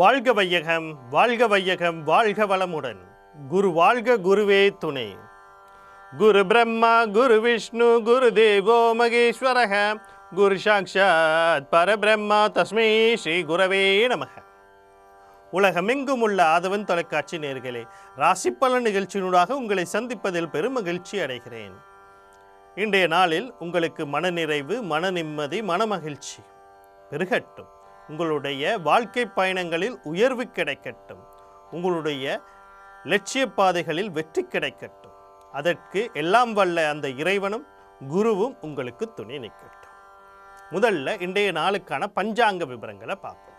வாழ்க வையகம் வாழ்க வையகம் வாழ்க வளமுடன். குரு வாழ்க குருவே துணை. குரு பிரம்மா குரு விஷ்ணு குரு தேவோ மகேஸ்வரக. குரு சாக்ஷாத் பரபிரம்மா தஸ்மை ஸ்ரீ குரவே நமக. உலகமெங்கும் உள்ள ஆதவன் தொலைக்காட்சி நேர்களே ராசிப்பலன் நிகழ்ச்சியினூடாக உங்களை சந்திப்பதில் பெரும் மகிழ்ச்சி அடைகிறேன். இன்றைய நாளில் உங்களுக்கு மனநிறைவு மன நிம்மதி மனமகிழ்ச்சி. பெருகட்டும். உங்களுடைய வாழ்க்கை பயணங்களில் உயர்வு கிடைக்கட்டும். உங்களுடைய லட்சிய பாதைகளில் வெற்றி கிடைக்கட்டும். அதற்கு எல்லாம் வல்ல அந்த இறைவனும் குருவும் உங்களுக்கு துணை நிற்கட்டும். முதல்ல இன்றைய நாளுக்கான பஞ்சாங்க விவரங்களை பார்ப்போம்.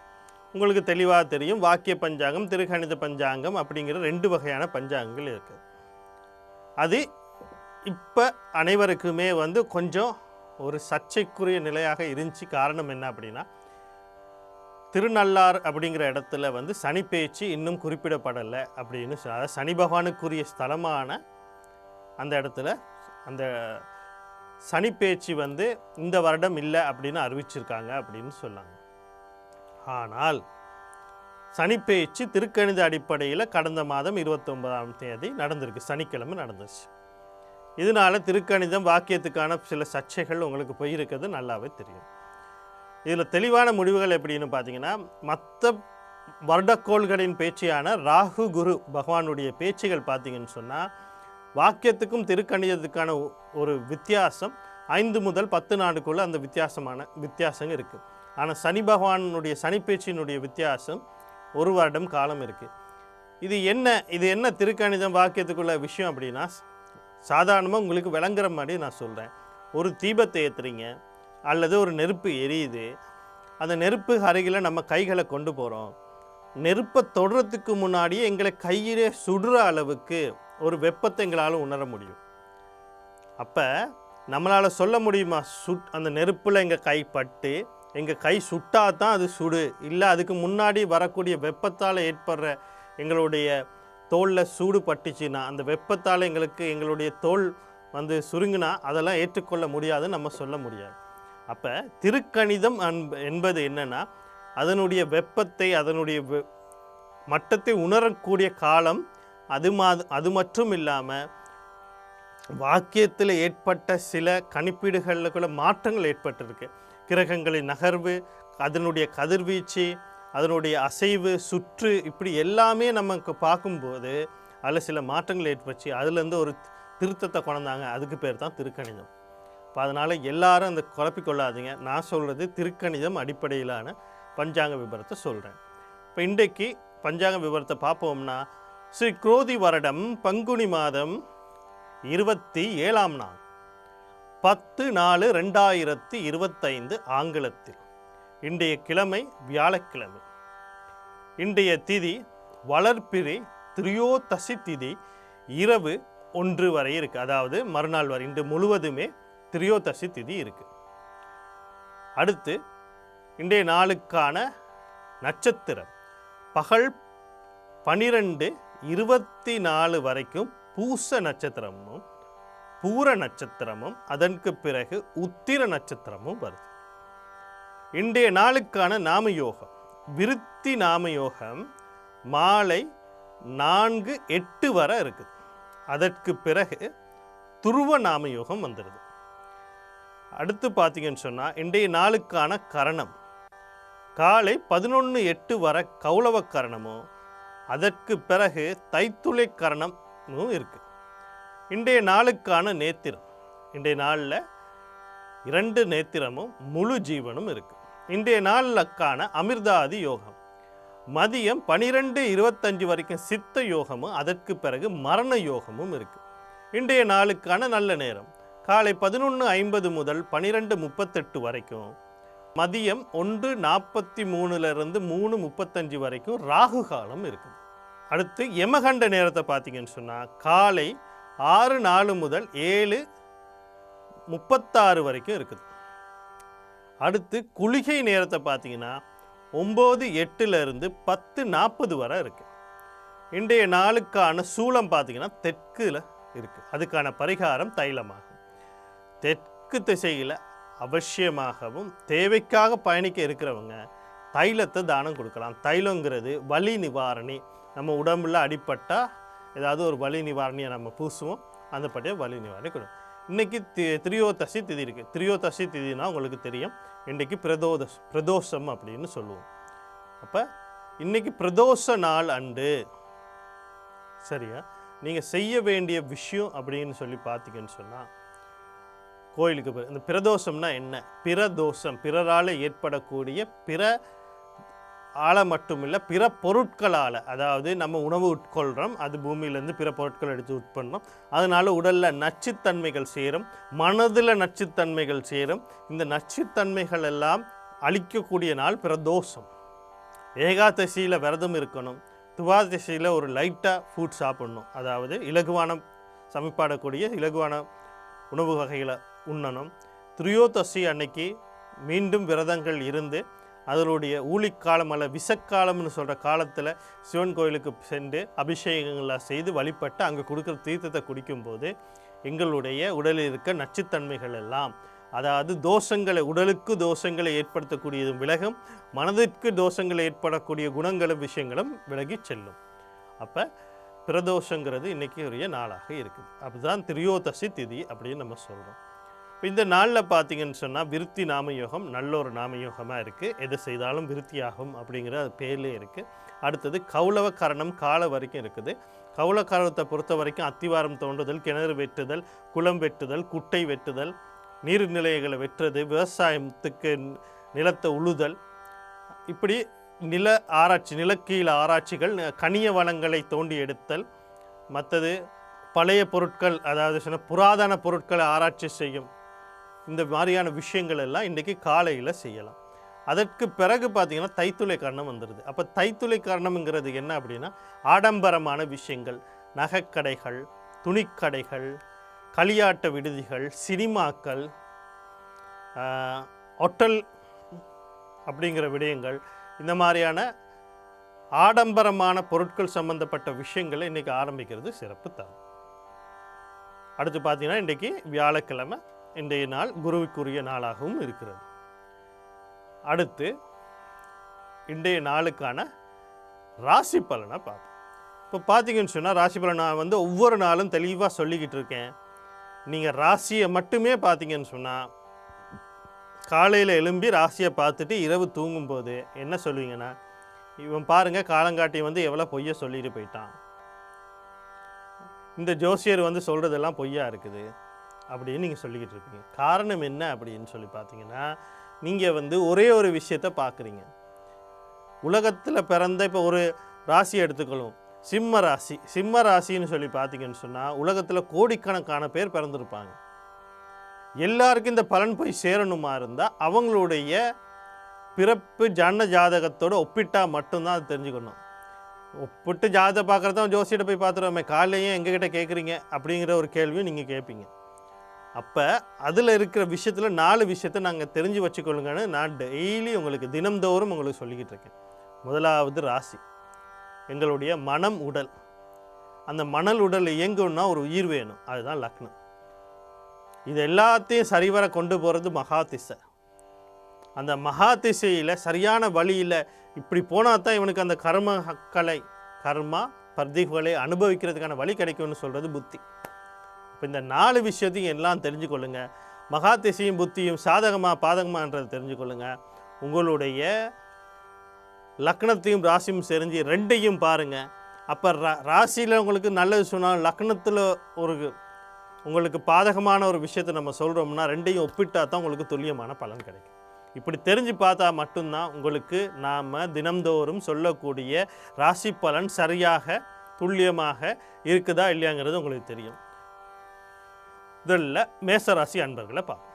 உங்களுக்கு தெளிவாக தெரியும் வாக்கிய பஞ்சாங்கம் திருகணித பஞ்சாங்கம் அப்படிங்கிற ரெண்டு வகையான பஞ்சாங்கங்கள் இருக்குது அது இப்போ அனைவருக்குமே வந்து கொஞ்சம் ஒரு சர்ச்சைக்குரிய நிலையாக இருந்துச்சு. காரணம் என்ன அப்படின்னா திருநள்ளார் அப்படிங்கிற இடத்துல வந்து சனி பேச்சு இன்னும் குறிப்பிடப்படலை அப்படின்னு சொ- அதாவது சனி பகவானுக்குரிய ஸ்தலமான அந்த இடத்துல அந்த சனி பேச்சு வந்து இந்த வருடம் இல்லை அப்படின்னு அறிவிச்சிருக்காங்க அப்படின்னு சொன்னாங்க. ஆனால் சனி பேச்சு திருக்கணித அடிப்படையில் கடந்த மாதம் இருபத்தொன்பதாம் தேதி நடந்திருக்கு. சனிக்கிழமை நடந்துச்சு. இதனால திருக்கணிதம் வாக்கியத்துக்கான சில சர்ச்சைகள் உங்களுக்கு போயிருக்கிறது நல்லாவே தெரியும். இதில் தெளிவான முடிவுகள் எப்படின்னு பார்த்தீங்கன்னா மற்ற வருடக்கோள்களின் பேச்சியான ராகு குரு பகவானுடைய பேச்சுகள் பார்த்தீங்கன்னு சொன்னால் வாக்கியத்துக்கும் திருக்கணிதத்துக்கான ஒரு வித்தியாசம் ஐந்து முதல் பத்து நாளுக்குள்ளே அந்த வித்தியாசமான வித்தியாசம் இருக்குது ஆனால் சனி பகவானுடைய சனி பேச்சினுடைய வித்தியாசம் ஒரு வருடம் காலம் இருக்குது இது என்ன இது என்ன திருக்கணிதம் வாக்கியத்துக்குள்ள விஷயம் அப்படின்னா சாதாரணமாக உங்களுக்கு விளங்குற மாதிரி நான் சொல்கிறேன் ஒரு தீபத்தை ஏற்றுறீங்க அல்லது ஒரு நெருப்பு எரியுது அந்த நெருப்பு அருகில் நம்ம கைகளை கொண்டு போகிறோம் நெருப்பை தொடுறதுக்கு முன்னாடியே எங்களை கையிலே சுடுற அளவுக்கு ஒரு வெப்பத்தை எங்களால் உணர முடியும். அப்போ நம்மளால் சொல்ல முடியுமா? சுட் அந்த நெருப்பில் எங்கள் கை பட்டு எங்கள் கை சுட்டா தான் அது சுடு. இல்லை அதுக்கு முன்னாடி வரக்கூடிய வெப்பத்தால் ஏற்படுற எங்களுடைய தோலில் சூடு பட்டுச்சுன்னா அந்த வெப்பத்தால் எங்களுக்கு எங்களுடைய தோல் வந்து சுருங்கினா அதெல்லாம் ஏற்றுக்கொள்ள முடியாதுன்னு நம்ம சொல்ல முடியாது. அப்போ திருக்கணிதம் என்பது என்னென்னா அதனுடைய வெப்பத்தை அதனுடைய வெ- மட்டத்தை உணரக்கூடிய காலம் அது மா அது மட்டும் இல்லாமல் வாக்கியத்தில் ஏற்பட்ட சில கணிப்பீடுகளில் கூட மாற்றங்கள் ஏற்பட்டிருக்கு. கிரகங்களின் நகர்வு அதனுடைய கதிர்வீச்சு அதனுடைய அசைவு சுற்று இப்படி எல்லாமே நமக்கு பார்க்கும்போது அதில் சில மாற்றங்கள் ஏற்பட்டுச்சு. அதுலேருந்து ஒரு திருத்தத்தை கொண்டாங்க அதுக்கு பேர் தான் திருக்கணிதம். இப்போ அதனால் எல்லாரும் அந்த குழப்பிக்கொள்ளாதீங்க. நான் சொல்கிறது திருக்கணிதம் அடிப்படையிலான பஞ்சாங்க விபரத்தை சொல்கிறேன் இப்போ இன்றைக்கு பஞ்சாங்க விவரத்தை பார்ப்போம்னா ஸ்ரீ குரோதி வருடம் பங்குனி மாதம் இருபத்தி ஏழாம் நாள். பத்து நாலு ரெண்டாயிரத்தி இருபத்தைந்து ஆங்கிலத்தில். இன்றைய கிழமை வியாழக்கிழமை. இன்றைய திதி வளர்ப்பிறை திரியோதசி திதி இரவு ஒன்று வரை இருக்குது அதாவது மறுநாள் வரை இன்று முழுவதுமே திரியோதசி திதி இருக்கு. அடுத்து இன்றைய நாளுக்கான நட்சத்திரம். பகல் பனிரெண்டு இருபத்தி நாலு வரைக்கும் பூச நட்சத்திரமும் பூர நட்சத்திரமும் அதற்கு பிறகு உத்திர நட்சத்திரமும் வருது. இன்றைய நாளுக்கான நாம யோகம் விருத்தி நாம யோகம் மாலை நான்கு எட்டு வரை இருக்குது. அதற்கு பிறகு துருவ நாம யோகம் வந்துடுது அடுத்து பார்த்தீங்கன்னு சொன்னால் இன்றைய நாளுக்கான கரணம். காலை பதினொன்று எட்டு வர கௌளவ கரணமும் அதற்கு பிறகு தைத்துளை கரணமும் இருக்குது இன்றைய நாளுக்கான நேத்திரம். இன்றைய நாளில் இரண்டு நேத்திரமும் முழு ஜீவனும் இருக்குது இன்றைய நாளுக்கான அமிர்தாதி யோகம். மதியம் பனிரெண்டு இருபத்தஞ்சு வரைக்கும் சித்த யோகமும் அதற்கு பிறகு மரண யோகமும் இருக்குது இன்றைய நாளுக்கான நல்ல நேரம். காலை பதினொன்று ஐம்பது முதல் பனிரெண்டு முப்பத்தெட்டு வரைக்கும் மதியம் ஒன்று நாற்பத்தி மூணுலேருந்து மூணு முப்பத்தஞ்சு வரைக்கும் ராகு காலம் இருக்குது. அடுத்து யமகண்ட நேரத்தை பார்த்தீங்கன்னு சொன்னால் காலை ஆறு நாலு முதல் ஏழு முப்பத்தாறு வரைக்கும் இருக்குது. அடுத்து குளிகை நேரத்தை பார்த்தீங்கன்னா ஒம்பது எட்டுலேருந்து பத்து நாற்பது வரை இருக்குது இன்றைய நாளுக்கான சூளம் பார்த்தீங்கன்னா தெற்கில் இருக்குது அதுக்கான பரிகாரம் தைலமாக. தெற்கு திசையில் அவசியமாகவும் தேவைக்காக பயணிக்க இருக்கிறவங்க தைலத்தை தானம் கொடுக்கலாம். தைலங்கிறது வலி நிவாரணி. நம்ம உடம்புல அடிப்பட்டால் ஏதாவது ஒரு வலி நிவாரணியை நம்ம பூசுவோம். அந்த பட்டியை வலி நிவாரணி கொடுக்கும். இன்றைக்கி தி திரியோதசி திதி இருக்குது திரியோதசி திதினா உங்களுக்கு தெரியும். இன்றைக்கி பிரதோதஸ் பிரதோஷம் அப்படின்னு சொல்லுவோம். அப்போ இன்றைக்கி பிரதோஷ நாள் அன்று சரியா? நீங்கள் செய்ய வேண்டிய விஷயம் அப்படின்னு சொல்லி பார்த்தீங்கன்னு சொன்னால் கோயிலுக்கு போய் இந்த பிரதோஷம்னா என்ன? பிரதோஷம் பிறரால் ஏற்படக்கூடிய பிற ஆள மட்டுமில்லை பிற பொருட்களால். அதாவது நம்ம உணவு உட்கொள்கிறோம் அது பூமியிலேருந்து பிற பொருட்கள் எடுத்து உட்பண்ணோம். அதனால் உடலில் நச்சுத்தன்மைகள் சேரும் மனதில் நச்சுத்தன்மைகள் சேரும். இந்த நச்சுத்தன்மைகள் எல்லாம் அழிக்கக்கூடிய நாள் பிரதோஷம். ஏகாதசியில் விரதம் இருக்கணும். துவாதசியில் ஒரு லைட்டாக ஃபுட் சாப்பிடணும். அதாவது இலகுவான சமைப்பாடக்கூடிய இலகுவான உணவு வகைகளை உண்ணணும். திரியோதசி அன்னைக்கு மீண்டும் விரதங்கள் இருந்து அதனுடைய ஊழிக்காலம் அல்ல விசக்காலம்னு சொல்கிற காலத்தில் சிவன் கோயிலுக்கு சென்று அபிஷேகங்களை செய்து வழிபட்டு அங்கே கொடுக்குற தீர்த்தத்தை குடிக்கும்போது எங்களுடைய உடலில் இருக்க நச்சுத்தன்மைகள் எல்லாம் அதாவது தோஷங்களை உடலுக்கு தோஷங்களை ஏற்படுத்தக்கூடியதும் விலகும் மனதிற்கு தோஷங்களை ஏற்படக்கூடிய குணங்களும் விஷயங்களும் விலகி செல்லும். அப்போ பிரதோஷங்கிறது இன்னைக்கு உரிய நாளாக இருக்குது. அதுதான் திரியோதசி திதி அப்படின்னு நம்ம சொல்கிறோம் இப்போ இந்த நாளில் பார்த்தீங்கன்னு சொன்னால் விருத்தி நாமயோகம் நல்ல ஒரு நாமயோகமாக இருக்குது எது செய்தாலும் விருத்தியாகும் அப்படிங்கிற அது பேர்லேயே இருக்குது அடுத்தது கவுளவ கரணம் கால வரைக்கும் இருக்குது. கௌள கரணத்தை பொறுத்த வரைக்கும் அத்திவாரம் தோண்டுதல் கிணறு வெட்டுதல் குளம் வெட்டுதல் குட்டை வெட்டுதல் நீர்நிலைகளை வெட்டுறது விவசாயத்துக்கு நிலத்தை உழுதல். இப்படி நில ஆராய்ச்சி நிலக்கீழ ஆராய்ச்சிகள் கனிய வளங்களை தோண்டி எடுத்தல். மற்றது பழைய பொருட்கள் அதாவது சொன்ன புராதன பொருட்களை ஆராய்ச்சி செய்யும். இந்த மாதிரியான விஷயங்கள் எல்லாம் இன்றைக்கி காலையில் செய்யலாம். அதற்கு பிறகு பார்த்திங்கன்னா தைத்துளை காரணம் வந்துடுது அப்போ தைத்துளை காரணம்ங்கிறது என்ன அப்படின்னா ஆடம்பரமான விஷயங்கள். நகைக்கடைகள் துணிக்கடைகள் களியாட்ட விடுதிகள் சினிமாக்கள் ஹோட்டல் அப்படிங்கிற விடயங்கள் இந்த மாதிரியான ஆடம்பரமான பொருட்கள் சம்பந்தப்பட்ட விஷயங்களை இன்றைக்கி ஆரம்பிக்கிறது சிறப்பு தான் அடுத்து பார்த்திங்கன்னா இன்றைக்கி வியாழக்கிழமை இன்றைய நாள் குருவுக்குரிய நாளாகவும் இருக்கிறது. அடுத்து இன்றைய நாளுக்கான ராசி பலனை பார்ப்போம். இப்போ பார்த்தீங்கன்னு சொன்னால் ராசி பலனை வந்து ஒவ்வொரு நாளும் தெளிவாக சொல்லிக்கிட்டு இருக்கேன். நீங்கள் ராசியை மட்டுமே பார்த்தீங்கன்னு சொன்னால் காலையில் எழும்பி ராசியை பார்த்துட்டு இரவு தூங்கும்போது என்ன சொல்லுவீங்கன்னா இவன் பாருங்கள் காலங்காட்டி வந்து எவ்வளோ பொய்ய சொல்லிட்டு போயிட்டான். இந்த ஜோசியர் வந்து சொல்கிறதெல்லாம் பொய்யா இருக்குது. அப்படின்னு நீங்கள் சொல்லிக்கிட்டு இருப்பீங்க காரணம் என்ன அப்படின்னு சொல்லி பார்த்தீங்கன்னா நீங்கள் வந்து ஒரே ஒரு விஷயத்தை பார்க்குறீங்க. உலகத்தில் பிறந்த இப்போ ஒரு ராசி எடுத்துக்கணும் சிம்ம ராசி. சிம்ம ராசின்னு சொல்லி பார்த்தீங்கன்னு சொன்னால் உலகத்தில் கோடிக்கணக்கான பேர் பிறந்திருப்பாங்க. எல்லாருக்கும் இந்த பலன் போய் சேரணுமா இருந்தால் அவங்களுடைய பிறப்பு ஜன ஜாதகத்தோடு ஒப்பிட்டால் மட்டும்தான் அது தெரிஞ்சுக்கணும். ஒப்பிட்டு ஜாதகம் பார்க்குறத ஜோசியிட்ட போய் பார்த்துருவோமே காலையே எங்ககிட்ட கேட்குறீங்க அப்படிங்கிற ஒரு கேள்வியும் நீங்கள் கேட்பீங்க அப்போ அதில் இருக்கிற விஷயத்தில் நாலு விஷயத்தை நாங்கள் தெரிஞ்சு வச்சுக்கொள்ளுங்கன்னு நான் டெய்லி உங்களுக்கு தினம்தோறும் உங்களுக்கு சொல்லிக்கிட்டு இருக்கேன். முதலாவது ராசி. எங்களுடைய மனம் உடல். அந்த மணல் உடல் இயங்கணும்னா ஒரு உயிர் வேணும். அதுதான் லக்னம். இது எல்லாத்தையும் சரிவர கொண்டு போகிறது மகா திசை. அந்த மகா திசையில் சரியான வழியில் இப்படி போனால் தான் இவனுக்கு அந்த கர்ம கலை கர்மா பர்திகளை அனுபவிக்கிறதுக்கான வழி கிடைக்கும்னு சொல்கிறது புத்தி. இப்போ இந்த நாலு விஷயத்தையும் எல்லாம் தெரிஞ்சுக்கொள்ளுங்க. மகா திசையும் புத்தியும் சாதகமாக பாதகமான்றதை தெரிஞ்சுக்கொள்ளுங்க. உங்களுடைய லக்னத்தையும் ராசியும் செறிஞ்சு ரெண்டையும் பாருங்க. அப்போ ரா ராசியில் உங்களுக்கு நல்லது சொன்னால் லக்னத்தில் ஒரு உங்களுக்கு பாதகமான ஒரு விஷயத்தை நம்ம சொல்கிறோம்னா ரெண்டையும் ஒப்பிட்டா தான் உங்களுக்கு துல்லியமான பலன் கிடைக்கும். இப்படி தெரிஞ்சு பார்த்தா மட்டும்தான் உங்களுக்கு நாம் தினம்தோறும் சொல்லக்கூடிய ராசி பலன் சரியாக துல்லியமாக இருக்குதா இல்லையாங்கிறது உங்களுக்கு தெரியும். முதல்ல மேசராசி அன்பர்களை பார்ப்போம்.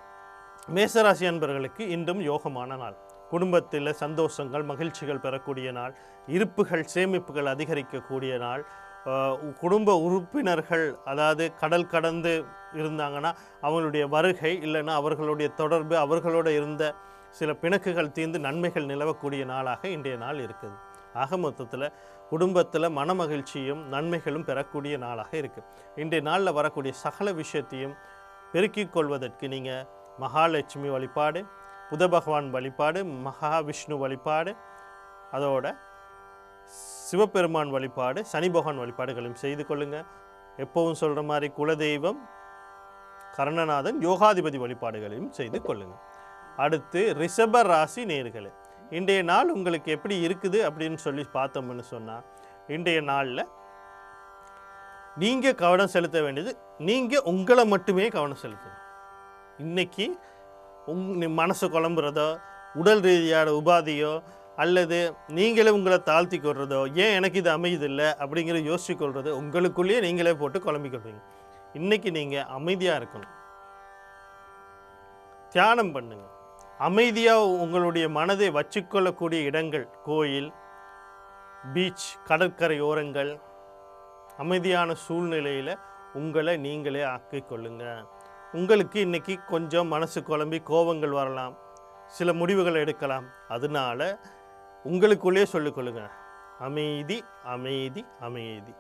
மேசராசி அன்பர்களுக்கு இன்றும் யோகமான நாள். குடும்பத்தில் சந்தோஷங்கள் மகிழ்ச்சிகள் பெறக்கூடிய நாள். இருப்புகள் சேமிப்புகள் அதிகரிக்கக்கூடிய நாள். குடும்ப உறுப்பினர்கள் அதாவது கடல் கடந்து இருந்தாங்கன்னா அவங்களுடைய வருகை இல்லைன்னா அவர்களுடைய தொடர்பு அவர்களோட இருந்த சில பிணக்குகள் தீர்ந்து நன்மைகள் நிலவக்கூடிய நாளாக இன்றைய நாள் இருக்குது. ஆக மொத்தத்தில் குடும்பத்தில் மனமகிழ்ச்சியும் நன்மைகளும் பெறக்கூடிய நாளாக இருக்குது இன்றைய நாளில் வரக்கூடிய சகல விஷயத்தையும் பெருக்கிக் கொள்வதற்கு நீங்கள் மகாலட்சுமி வழிபாடு புத பகவான் வழிபாடு மகாவிஷ்ணு வழிபாடு அதோட சிவபெருமான் வழிபாடு சனி பகவான் வழிபாடுகளையும் செய்து கொள்ளுங்கள் எப்பவும் சொல்கிற மாதிரி குலதெய்வம் கர்ணநாதன் யோகாதிபதி வழிபாடுகளையும் செய்து கொள்ளுங்கள் அடுத்து ரிஷப ராசி நேர்களே இன்றைய நாள் உங்களுக்கு எப்படி இருக்குது அப்படின்னு சொல்லி பார்த்தோம்னு சொன்னால் இன்றைய நாளில் நீங்கள் கவனம் செலுத்த வேண்டியது நீங்கள் உங்களை மட்டுமே கவனம் செலுத்தணும். இன்றைக்கி உங் மனசு குழம்புறதோ உடல் ரீதியான உபாதியோ அல்லது நீங்களே உங்களை தாழ்த்தி கொள்றதோ ஏன் எனக்கு இது அமையுதில்லை அப்படிங்கிற யோசிச்சுக்கொள்றது உங்களுக்குள்ளேயே நீங்களே போட்டு குழம்பிக்கொள்வீங்க இன்றைக்கி நீங்கள் அமைதியாக இருக்கணும். தியானம் பண்ணுங்கள் அமைதியாக உங்களுடைய மனதை வச்சுக்கொள்ளக்கூடிய இடங்கள் கோயில் பீச் கடற்கரையோரங்கள் அமைதியான சூழ்நிலையில் உங்களை நீங்களே ஆக்கிக் கொள்ளுங்க. உங்களுக்கு இன்னைக்கு கொஞ்சம் மனசு குழம்பி கோபங்கள் வரலாம். சில முடிவுகள் எடுக்கலாம். அதனால உங்களுக்குள்ளே சொல்லிக்கொள்ளுங்க அமைதி அமைதி அமைதி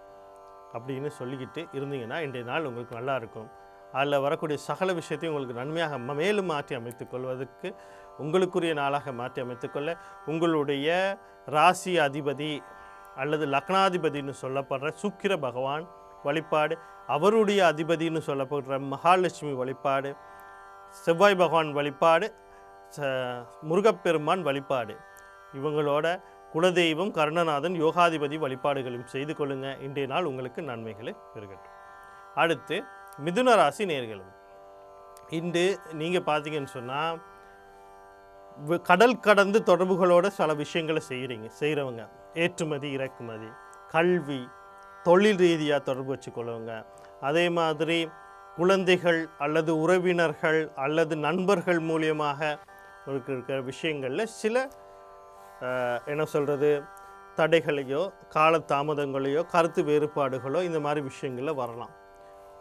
அப்படின்னு சொல்லிக்கிட்டு இருந்தீங்கன்னா இன்றைய நாள் உங்களுக்கு நல்லா இருக்கும். அதில் வரக்கூடிய சகல விஷயத்தையும் உங்களுக்கு நன்மையாக ம- மேலும் மாற்றி அமைத்துக் கொள்வதற்கு உங்களுக்குரிய நாளாக மாற்றி அமைத்துக்கொள்ள உங்களுடைய ராசி அதிபதி அல்லது லக்னாதிபதினு சொல்லப்படுற சுக்கிர பகவான் வழிபாடு அவருடைய அதிபதினு சொல்லப்படுற மகாலட்சுமி வழிபாடு செவ்வாய் பகவான் வழிபாடு ச- முருகப்பெருமான் வழிபாடு. இவங்களோட குலதெய்வம் கருணநாதன் யோகாதிபதி வழிபாடுகளும் செய்து கொள்ளுங்கள் இன்றைய நாள் உங்களுக்கு நன்மைகளை பெருகட்டும் அடுத்து மிதுன ராசி நேர்களும் இன்று நீங்கள் பார்த்தீங்கன்னு சொன்னால் கடல் கடந்து தொடர்புகளோட சில விஷயங்களை செய்கிறீங்க செய்கிறவங்க ஏற்றுமதி இறக்குமதி கல்வி தொழில் ரீதியாக தொடர்பு வச்சுக்கொள்ளுவங்க அதே மாதிரி குழந்தைகள் அல்லது உறவினர்கள் அல்லது நண்பர்கள் மூலியமாக இருக்கிற விஷயங்களில் சில என்ன சொல்கிறது தடைகளையோ காலதாமதங்களையோ கருத்து வேறுபாடுகளோ இந்த மாதிரி விஷயங்களில் வரலாம்.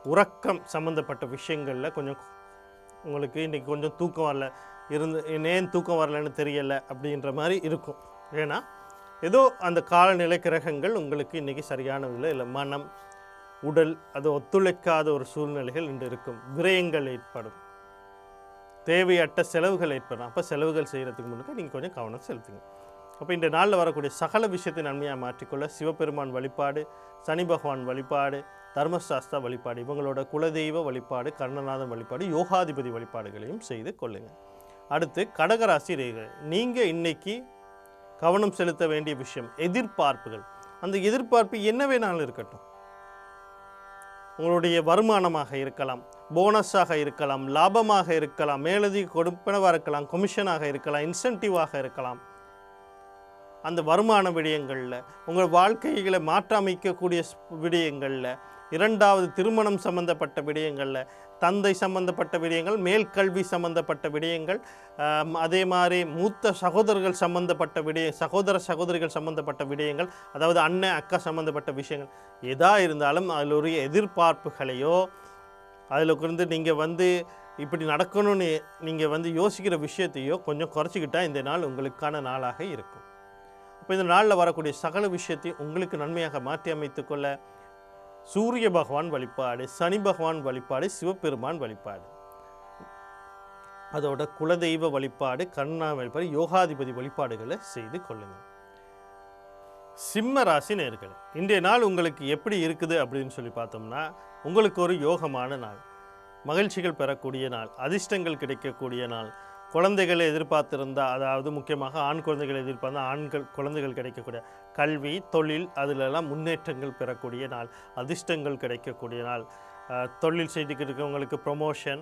உறக்கம் சம்மந்தப்பட்ட விஷயங்களில் கொஞ்சம் உங்களுக்கு இன்றைக்கி கொஞ்சம் தூக்கம் வரல இருந்து ஏன் தூக்கம் வரலன்னு தெரியலை அப்படின்ற மாதிரி இருக்கும். ஏன்னா ஏதோ அந்த காலநிலை கிரகங்கள் உங்களுக்கு இன்றைக்கி சரியானதில்லை இல்லை. மனம் உடல் அது ஒத்துழைக்காத ஒரு சூழ்நிலைகள் இன்று இருக்கும். விரயங்கள் ஏற்படும். தேவையற்ற செலவுகள் ஏற்படும். அப்போ செலவுகள் செய்கிறதுக்கு முன்னாடி நீங்கள் கொஞ்சம் கவனம் செலுத்துங்க. அப்போ இந்த நாளில் வரக்கூடிய சகல விஷயத்தை நன்மையாக மாற்றிக்கொள்ள சிவபெருமான் வழிபாடு சனி பகவான் வழிபாடு தர்மசாஸ்தா வழிபாடு இவங்களோட குலதெய்வ வழிபாடு கர்ணநாதன் வழிபாடு யோகாதிபதி வழிபாடுகளையும் செய்து கொள்ளுங்கள் அடுத்து கடகராசி ரேகை நீங்கள் இன்னைக்கு கவனம் செலுத்த வேண்டிய விஷயம் எதிர்பார்ப்புகள். அந்த எதிர்பார்ப்பு என்ன வேணாலும் இருக்கட்டும். உங்களுடைய வருமானமாக இருக்கலாம் போனஸாக இருக்கலாம் லாபமாக இருக்கலாம் மேலதிக கொடுப்பனவாக இருக்கலாம் கொமிஷனாக இருக்கலாம் இன்சென்டிவாக இருக்கலாம். அந்த வருமான விடயங்களில் உங்கள் வாழ்க்கைகளை மாற்றமைக்கக்கூடிய விடயங்களில் இரண்டாவது திருமணம் சம்பந்தப்பட்ட விடயங்களில் தந்தை சம்பந்தப்பட்ட விடயங்கள் மேல்கல்வி சம்பந்தப்பட்ட விடயங்கள் அதே மாதிரி மூத்த சகோதரர்கள் சம்பந்தப்பட்ட விடய சகோதர சகோதரிகள் சம்பந்தப்பட்ட விடயங்கள் அதாவது அண்ணன் அக்கா சம்பந்தப்பட்ட விஷயங்கள். எதா இருந்தாலும் அதில் ஒரு எதிர்பார்ப்புகளையோ அதில் இருந்து நீங்கள் வந்து இப்படி நடக்கணும்னு நீங்கள் வந்து யோசிக்கிற விஷயத்தையோ கொஞ்சம் குறைச்சிக்கிட்டால் இந்த நாள் உங்களுக்கான நாளாக இருக்கும். இப்போ இந்த நாளில் வரக்கூடிய சகல விஷயத்தையும் உங்களுக்கு நன்மையாக மாற்றி அமைத்துக்கொள்ள சூரிய பகவான் வழிபாடு சனி பகவான் வழிபாடு சிவபெருமான் வழிபாடு. அதோட குலதெய்வ வழிபாடு கண்ணா வழிபாடு யோகாதிபதி வழிபாடுகளை செய்து கொள்ளுங்கள். சிம்ம ராசி நேர்கள் இன்றைய நாள் உங்களுக்கு எப்படி இருக்குது அப்படின்னு சொல்லி பார்த்தோம்னா உங்களுக்கு ஒரு யோகமான நாள். மகிழ்ச்சிகள் பெறக்கூடிய நாள் அதிர்ஷ்டங்கள் கிடைக்கக்கூடிய நாள். குழந்தைகளை எதிர்பார்த்திருந்தா அதாவது முக்கியமாக ஆண் குழந்தைகளை எதிர்பார்த்தா ஆண்கள் குழந்தைகள் கிடைக்கக்கூடிய கல்வி தொழில் அதிலெல்லாம் முன்னேற்றங்கள் பெறக்கூடிய நாள் அதிர்ஷ்டங்கள் கிடைக்கக்கூடிய நாள். தொழில் செய்துக்கிட்டு இருக்கவங்களுக்கு ப்ரொமோஷன்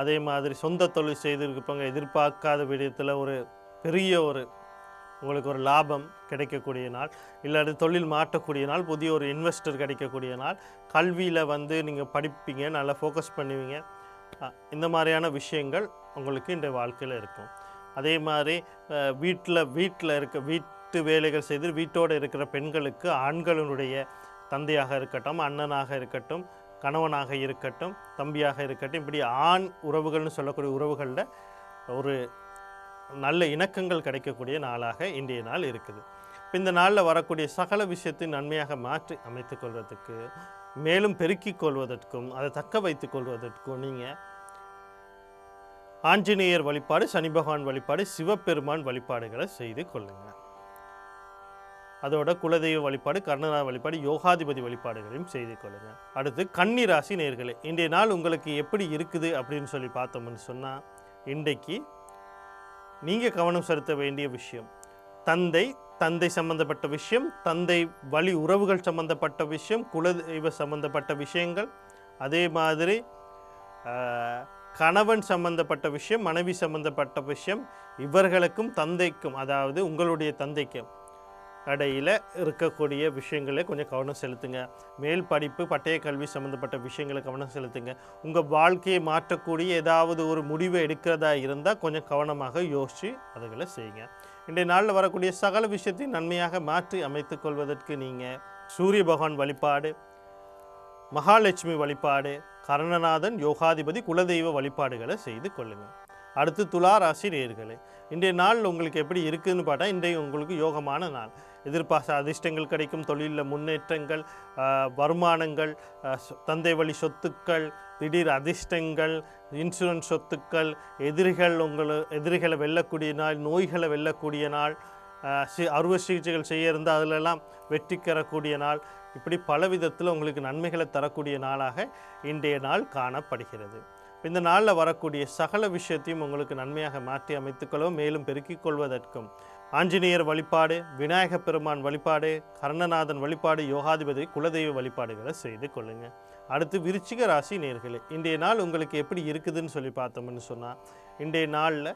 அதே மாதிரி சொந்த தொழில் செய்திருப்பவங்க எதிர்பார்க்காத விடயத்தில் ஒரு பெரிய ஒரு உங்களுக்கு ஒரு லாபம் கிடைக்கக்கூடிய நாள். இல்லாட்டி தொழில் மாற்றக்கூடிய நாள் புதிய ஒரு இன்வெஸ்டர் கிடைக்கக்கூடிய நாள். கல்வியில் வந்து நீங்கள் படிப்பீங்க நல்லா ஃபோக்கஸ் பண்ணுவீங்க. இந்த மாதிரியான விஷயங்கள் உங்களுக்கு இந்த வாழ்க்கையில் இருக்கும். அதே மாதிரி வீட்டில் வீட்டில் இருக்க வீட்டு வேலைகள் செய்து வீட்டோடு இருக்கிற பெண்களுக்கு ஆண்களுடைய தந்தையாக இருக்கட்டும் அண்ணனாக இருக்கட்டும் கணவனாக இருக்கட்டும் தம்பியாக இருக்கட்டும் இப்படி ஆண் உறவுகள்னு சொல்லக்கூடிய உறவுகளில் ஒரு நல்ல இணக்கங்கள் கிடைக்கக்கூடிய நாளாக இன்றைய நாள் இருக்குது. இப்போ இந்த நாளில் வரக்கூடிய சகல விஷயத்தை நன்மையாக மாற்றி அமைத்து கொள்வதற்கு மேலும் பெருக்கிக் கொள்வதற்கும் அதை தக்க வைத்துக் கொள்வதற்கும் நீங்கள் ஆஞ்சநேயர் வழிபாடு சனி பகவான் வழிபாடு சிவபெருமான் வழிபாடுகளை செய்து கொள்ளுங்கள் அதோட குலதெய்வ வழிபாடு கர்ணநாத வழிபாடு யோகாதிபதி வழிபாடுகளையும் செய்து கொள்ளுங்கள் அடுத்து கன்னி ராசி நேர்களே இன்றைய நாள் உங்களுக்கு எப்படி இருக்குது அப்படின்னு சொல்லி பார்த்தோம்னு சொன்னால் இன்றைக்கு நீங்கள் கவனம் செலுத்த வேண்டிய விஷயம் தந்தை தந்தை சம்பந்தப்பட்ட விஷயம் தந்தை வழி உறவுகள் சம்பந்தப்பட்ட விஷயம் குலதெய்வ சம்பந்தப்பட்ட விஷயங்கள் அதே மாதிரி கணவன் சம்பந்தப்பட்ட விஷயம் மனைவி சம்பந்தப்பட்ட விஷயம் இவர்களுக்கும் தந்தைக்கும் அதாவது உங்களுடைய தந்தைக்கும் இடையில் இருக்கக்கூடிய விஷயங்களை கொஞ்சம் கவனம் செலுத்துங்க. மேல் படிப்பு பட்டய கல்வி சம்மந்தப்பட்ட விஷயங்களை கவனம் செலுத்துங்க. உங்கள் வாழ்க்கையை மாற்றக்கூடிய ஏதாவது ஒரு முடிவை எடுக்கிறதா இருந்தால் கொஞ்சம் கவனமாக யோசித்து அதுகளை செய்யுங்க. இன்றைய நாளில் வரக்கூடிய சகல விஷயத்தையும் நன்மையாக மாற்றி அமைத்து கொள்வதற்கு நீங்கள் சூரிய பகவான் வழிபாடு மகாலட்சுமி வழிபாடு கரணநாதன் யோகாதிபதி குலதெய்வ வழிபாடுகளை செய்து கொள்ளுங்கள் அடுத்து துலா ராசி நேர்களே இன்றைய நாள் உங்களுக்கு எப்படி இருக்குதுன்னு பார்த்தா இன்றைய உங்களுக்கு யோகமான நாள். எதிர்பார்த்த அதிர்ஷ்டங்கள் கிடைக்கும் தொழிலில் முன்னேற்றங்கள் வருமானங்கள் தந்தை வழி சொத்துக்கள் திடீர் அதிர்ஷ்டங்கள் இன்சூரன்ஸ் சொத்துக்கள் எதிரிகள் உங்களை எதிரிகளை வெல்லக்கூடிய நாள் நோய்களை வெல்லக்கூடிய நாள் சி அறுவை சிகிச்சைகள் செய்ய இருந்தால் அதிலெல்லாம் வெற்றி பெறக்கூடிய நாள் இப்படி பல விதத்தில் உங்களுக்கு நன்மைகளை தரக்கூடிய நாளாக இன்றைய நாள் காணப்படுகிறது. இந்த நாளில் வரக்கூடிய சகல விஷயத்தையும் உங்களுக்கு நன்மையாக மாற்றி அமைத்துக்கொள்ளவும் மேலும் பெருக்கிக் கொள்வதற்கும் ஆஞ்சநேயர் வழிபாடு விநாயக பெருமான் வழிபாடு கர்ணநாதன் வழிபாடு யோகாதிபதி குலதெய்வ வழிபாடுகளை செய்து கொள்ளுங்க. அடுத்து விருச்சிக ராசி நேர்களே இன்றைய நாள் உங்களுக்கு எப்படி இருக்குதுன்னு சொல்லி பார்த்தோம்னு சொன்னால் இன்றைய நாளில்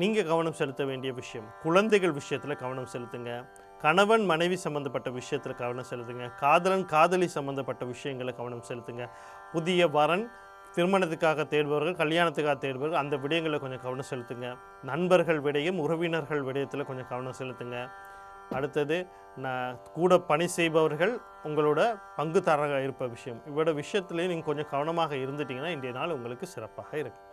நீங்கள் கவனம் செலுத்த வேண்டிய விஷயம் குழந்தைகள் விஷயத்தில் கவனம் செலுத்துங்க. கணவன் மனைவி சம்மந்தப்பட்ட விஷயத்தில் கவனம் செலுத்துங்க. காதலன் காதலி சம்மந்தப்பட்ட விஷயங்களை கவனம் செலுத்துங்க. புதிய வரன் திருமணத்துக்காக தேடுபவர்கள் கல்யாணத்துக்காக தேடுபவர்கள் அந்த விடயங்களில் கொஞ்சம் கவனம் செலுத்துங்க. நண்பர்கள் விடயம் உறவினர்கள் விடயத்தில் கொஞ்சம் கவனம் செலுத்துங்க. அடுத்தது நான் கூட பணி செய்பவர்கள் உங்களோட பங்குதாரராக இருப்ப விஷயம். இவரோட விஷயத்துலேயும் நீங்கள் கொஞ்சம் கவனமாக இருந்துட்டீங்கன்னா இன்றைய நாள் உங்களுக்கு சிறப்பாக இருக்கும்.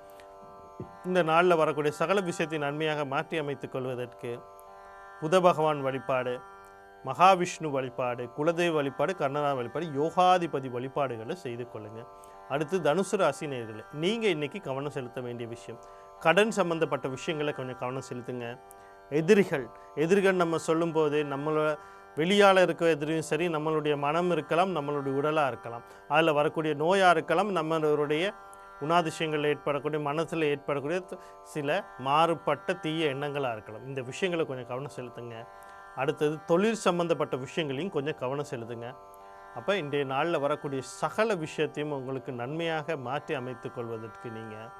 இந்த நாளில் வரக்கூடிய சகல விஷயத்தை நன்மையாக மாற்றி அமைத்துக் கொள்வதற்கு புத பகவான் வழிபாடு மகாவிஷ்ணு வழிபாடு குலதெய்வ வழிபாடு கர்ணனா வழிபாடு யோகாதிபதி வழிபாடுகளை செய்து கொள்ளுங்கள் அடுத்து தனுசு ராசி நேர்களை நீங்கள் இன்றைக்கி கவனம் செலுத்த வேண்டிய விஷயம். கடன் சம்மந்தப்பட்ட விஷயங்களை கொஞ்சம் கவனம் செலுத்துங்க. எதிரிகள் எதிரிகள் நம்ம சொல்லும்போது நம்மளோட வெளியால் இருக்க எதிரியும் சரி நம்மளுடைய மனம் இருக்கலாம் நம்மளுடைய உடலாக இருக்கலாம். அதில் வரக்கூடிய நோயாக இருக்கலாம் நம்மளுடைய குணாதிசயங்களில் ஏற்படக்கூடிய மனசில் ஏற்படக்கூடிய சில மாறுபட்ட தீய எண்ணங்களாக இருக்கலாம். இந்த விஷயங்களை கொஞ்சம் கவனம் செலுத்துங்க. அடுத்தது தொழில் சம்மந்தப்பட்ட விஷயங்களையும் கொஞ்சம் கவனம் செலுத்துங்க. அப்போ இன்றைய நாளில் வரக்கூடிய சகல விஷயத்தையும் உங்களுக்கு நன்மையாக மாற்றி அமைத்துக் கொள்வதற்கு நீங்கள்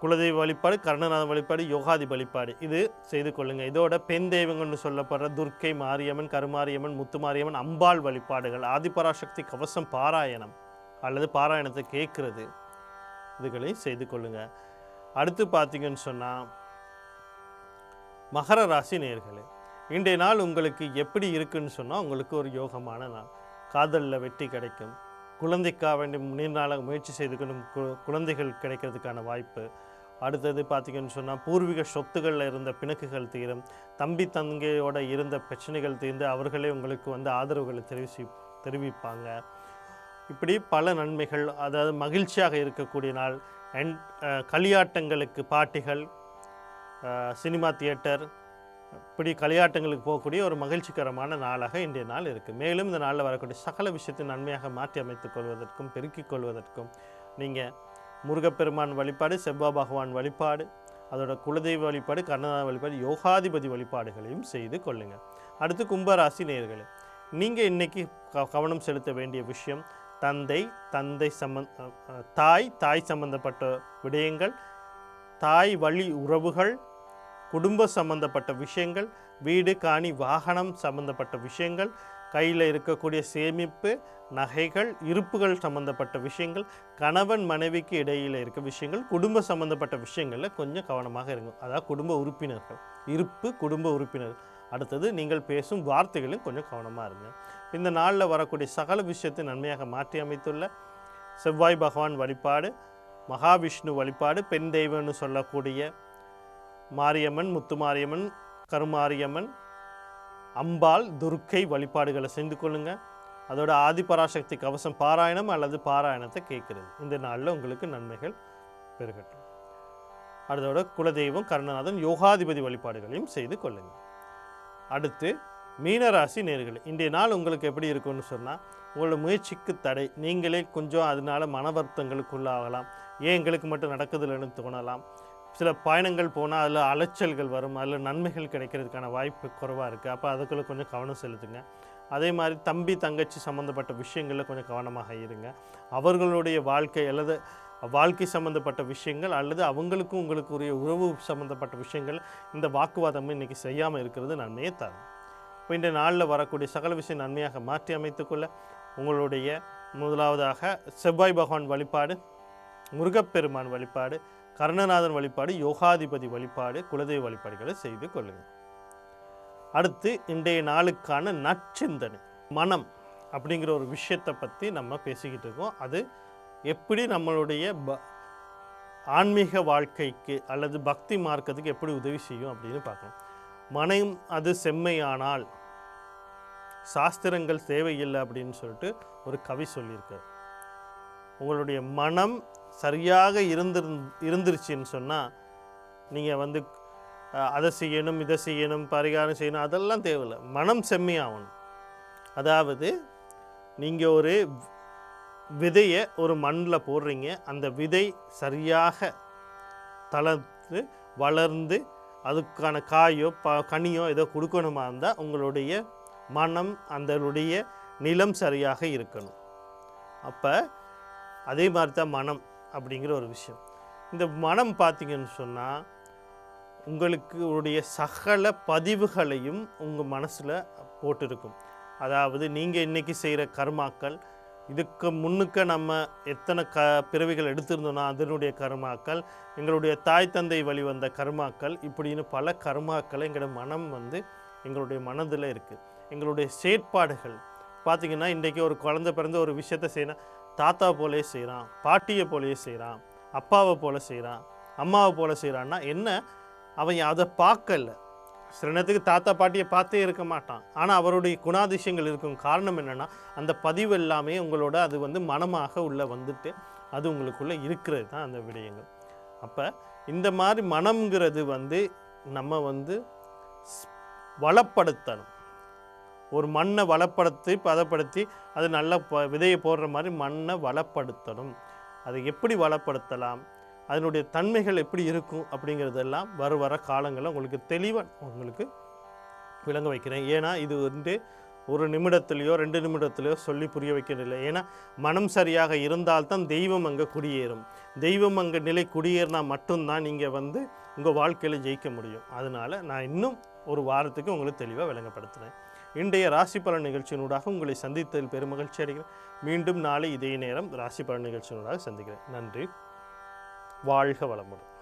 குலதெய்வ வழிபாடு கருணநாத வழிபாடு யோகாதி வழிபாடு இது செய்து கொள்ளுங்கள் இதோட பெண் தெய்வங்கள்னு சொல்லப்படுற துர்க்கை மாரியம்மன் கருமாரியம்மன் முத்துமாரியம்மன் அம்பாள் வழிபாடுகள் ஆதிபராசக்தி கவசம் பாராயணம் அல்லது பாராயணத்தை கேட்குறது. இதுகளையும் செய்து கொள்ளுங்கள் அடுத்து பார்த்தீங்கன்னு சொன்னால் மகர ராசி நேர்கள் இன்றைய நாள் உங்களுக்கு எப்படி இருக்குன்னு சொன்னால் உங்களுக்கு ஒரு யோகமான நாள். காதலில் வெற்றி கிடைக்கும். குழந்தைக்காக வேண்டி நீர்நாளாக முயற்சி செய்துக்கணும். கு- குழந்தைகள் கிடைக்கிறதுக்கான வாய்ப்பு. அடுத்தது பார்த்தீங்கன்னு சொன்னால் பூர்வீக சொத்துகளில் இருந்த பிணக்குகள் தீரும். தம்பி தங்கையோட இருந்த பிரச்சனைகள் தீர்ந்து அவர்களே உங்களுக்கு வந்து ஆதரவுகளை தெரிவிச்சு தெரிவிப்பாங்க. இப்படி பல நன்மைகள் அதாவது மகிழ்ச்சியாக இருக்கக்கூடிய நாள். அண்ட் களியாட்டங்களுக்கு பாட்டிகள் சினிமா தியேட்டர் இப்படி களியாட்டங்களுக்கு போகக்கூடிய ஒரு மகிழ்ச்சிகரமான நாளாக இன்றைய நாள் இருக்குது மேலும் இந்த நாளில் வரக்கூடிய சகல விஷயத்தை நன்மையாக மாற்றி அமைத்துக் கொள்வதற்கும் பெருக்கிக் கொள்வதற்கும் நீங்கள் முருகப்பெருமான் வழிபாடு செவ்வா பகவான் வழிபாடு அதோட குலதெய்வ வழிபாடு கர்ணநாத வழிபாடு யோகாதிபதி வழிபாடுகளையும் செய்து கொள்ளுங்கள் அடுத்து கும்பராசி நேர்களே நீங்கள் இன்றைக்கி கவனம் செலுத்த வேண்டிய விஷயம் தந்தை தந்தை சம்பந்த தாய் தாய் சம்பந்தப்பட்ட விடயங்கள் தாய் வழி உறவுகள் குடும்ப சம்பந்தப்பட்ட விஷயங்கள் வீடு காணி வாகனம் சம்பந்தப்பட்ட விஷயங்கள் கையில் இருக்கக்கூடிய சேமிப்பு நகைகள் இருப்புகள் சம்பந்தப்பட்ட விஷயங்கள் கணவன் மனைவிக்கு இடையில் இருக்க விஷயங்கள் குடும்ப சம்பந்தப்பட்ட விஷயங்களில் கொஞ்சம் கவனமாக இருங்க. அதாவது குடும்ப உறுப்பினர்கள் இருப்பு குடும்ப உறுப்பினர்கள் அடுத்தது நீங்கள் பேசும் வார்த்தைகளும் கொஞ்சம் கவனமாக இருங்க. இந்த நாளில் வரக்கூடிய சகல விஷயத்தை நன்மையாக மாற்றி அமைத்துள்ள செவ்வாய் பகவான் வழிபாடு மகாவிஷ்ணு வழிபாடு பெண் தெய்வம்னு சொல்லக்கூடிய மாரியம்மன் முத்துமாரியம்மன் கருமாரியம்மன் அம்பாள் துர்க்கை வழிபாடுகளை செஞ்சு கொள்ளுங்க. அதோட ஆதிபராசக்தி கவசம் பாராயணம் அல்லது பாராயணத்தை கேட்குறது. இந்த நாளில் உங்களுக்கு நன்மைகள் பெருகட்டும். அதோட குலதெய்வம் கருணநாதன் யோகாதிபதி வழிபாடுகளையும் செய்து கொள்ளுங்க. அடுத்து மீனராசி நேர்கள். இன்றைய நாள் உங்களுக்கு எப்படி இருக்கும்னு சொன்னால் உங்களோட முயற்சிக்கு தடை. நீங்களே கொஞ்சம் அதனால மன வருத்தங்களுக்குள்ளாகலாம். ஏன் எங்களுக்கு மட்டும் நடக்குதுலன்னு தோணலாம். சில பயணங்கள் போனால் அதில் அலைச்சல்கள் வரும். அதில் நன்மைகள் கிடைக்கிறதுக்கான வாய்ப்பு குறைவாக இருக்குது அப்போ அதுக்குள்ளே கொஞ்சம் கவனம் செலுத்துங்க. அதே மாதிரி தம்பி தங்கச்சி சம்மந்தப்பட்ட விஷயங்களில் கொஞ்சம் கவனமாக இருங்க. அவர்களுடைய வாழ்க்கை அல்லது வாழ்க்கை சம்மந்தப்பட்ட விஷயங்கள் அல்லது அவங்களுக்கும் உங்களுக்கு உரிய உறவு சம்மந்தப்பட்ட விஷயங்கள் இந்த வாக்குவாதமும் இன்றைக்கி செய்யாமல் இருக்கிறது நன்மையை தரும். இப்போ இந்த நாளில் வரக்கூடிய சகல விஷயம் நன்மையாக மாற்றி அமைத்துக்கொள்ள உங்களுடைய முதலாவதாக செவ்வாய் பகவான் வழிபாடு முருகப்பெருமான் வழிபாடு கருணநாதன் வழிபாடு யோகாதிபதி வழிபாடு குலதெய்வ வழிபாடுகளை செய்து கொள்ளுங்கள். அடுத்து இன்றைய நாளுக்கான நற்சிந்தனை மனம் அப்படிங்கிற ஒரு விஷயத்தை பற்றி நம்ம பேசிக்கிட்டு இருக்கோம். அது எப்படி நம்மளுடைய ப ஆன்மீக வாழ்க்கைக்கு அல்லது பக்தி மார்க்கத்துக்கு எப்படி உதவி செய்யும் அப்படின்னு பார்க்கணும் மனம் அது செம்மையானால் சாஸ்திரங்கள் தேவையில்லை அப்படின்னு சொல்லிட்டு ஒரு கவி சொல்லியிருக்கார். உங்களுடைய மனம் சரியாக இருந்திரு இருந்துருச்சுன்னு சொன்னால் நீங்கள் வந்து அதை செய்யணும் இதை செய்யணும் பரிகாரம் செய்யணும் அதெல்லாம் தேவையில்லை. மனம் செம்மையாகணும். அதாவது நீங்கள் ஒரு விதையை ஒரு மண்ணில் போடுறீங்க அந்த விதை சரியாக தளர்த்து வளர்ந்து அதுக்கான காயோ ப கனியோ ஏதோ கொடுக்கணுமா இருந்தால் உங்களுடைய மனம் அதனுடைய நிலம் சரியாக இருக்கணும். அப்போ அதே மாதிரி தான் மனம். அப்படிங்கிற ஒரு விஷயம். இந்த மனம் பார்த்தீங்கன்னு சொன்னால் உங்களுக்கு உடைய சகல பதிவுகளையும் உங்கள் மனசில் போட்டிருக்கும். அதாவது நீங்கள் இன்றைக்கி செய்கிற கர்மாக்கள் இதுக்கு முன்னுக்க நம்ம எத்தனை க பிறவிகள் எடுத்திருந்தோம்னா அதனுடைய கர்மாக்கள் எங்களுடைய தாய் தந்தை வழி வந்த கர்மாக்கள் இப்படின்னு பல கர்மாக்களை எங்களோட மனம் வந்து எங்களுடைய மனதில் இருக்குது எங்களுடைய செயற்பாடுகள். பார்த்திங்கன்னா இன்றைக்கி ஒரு குழந்தை பிறந்த ஒரு விஷயத்தை செய்யணும். தாத்தா போலே செய்கிறான் பாட்டியை போலயே செய்கிறான் அப்பாவை போல செய்கிறான் அம்மாவை போல செய்கிறான்னா என்ன? அவன் அதை பார்க்கல. சில நேரத்துக்கு தாத்தா பாட்டியை பார்த்தே இருக்க மாட்டான். ஆனால் அவருடைய குணாதிசயங்கள் இருக்கும் காரணம் என்னென்னா அந்த பதிவு எல்லாமே உங்களோட அது வந்து மனமாக உள்ளே வந்துட்டு அது உங்களுக்குள்ளே இருக்கிறது தான் அந்த விடயங்கள். அப்போ இந்த மாதிரி மனம்ங்கிறது வந்து நம்ம வந்து வளப்படுத்தணும். ஒரு மண்ணை வளப்படுத்தி பதப்படுத்தி அது நல்லா ப விதையை போடுற மாதிரி மண்ணை வளப்படுத்தணும். அதை எப்படி வளப்படுத்தலாம்? அதனுடைய தன்மைகள் எப்படி இருக்கும் அப்படிங்கிறதெல்லாம் வர வர காலங்களில் உங்களுக்கு தெளிவாக உங்களுக்கு விளங்க வைக்கிறேன். ஏன்னா இது வந்து ஒரு நிமிடத்துலையோ ரெண்டு நிமிடத்துலையோ சொல்லி புரிய வைக்கிறதில்லை. ஏன்னா மனம் சரியாக இருந்தால்தான் தெய்வம் அங்கே குடியேறும். தெய்வம் அங்கே நிலை குடியேறினா மட்டும்தான் நீங்கள் வந்து உங்கள் வாழ்க்கையில் ஜெயிக்க முடியும். அதனால் நான் இன்னும் ஒரு வாரத்துக்கு உங்களுக்கு தெளிவாக விளங்கப்படுத்துகிறேன் இன்றைய ராசி பலன் நிகழ்ச்சியினூடாக உங்களை சந்தித்ததில் பெருமகிழ்ச்சி அடைகிறேன். மீண்டும் நாளை இதே நேரம் ராசி பலன் நிகழ்ச்சியினூடாக சந்திக்கிறேன். நன்றி. வாழ்க வளமுடன்.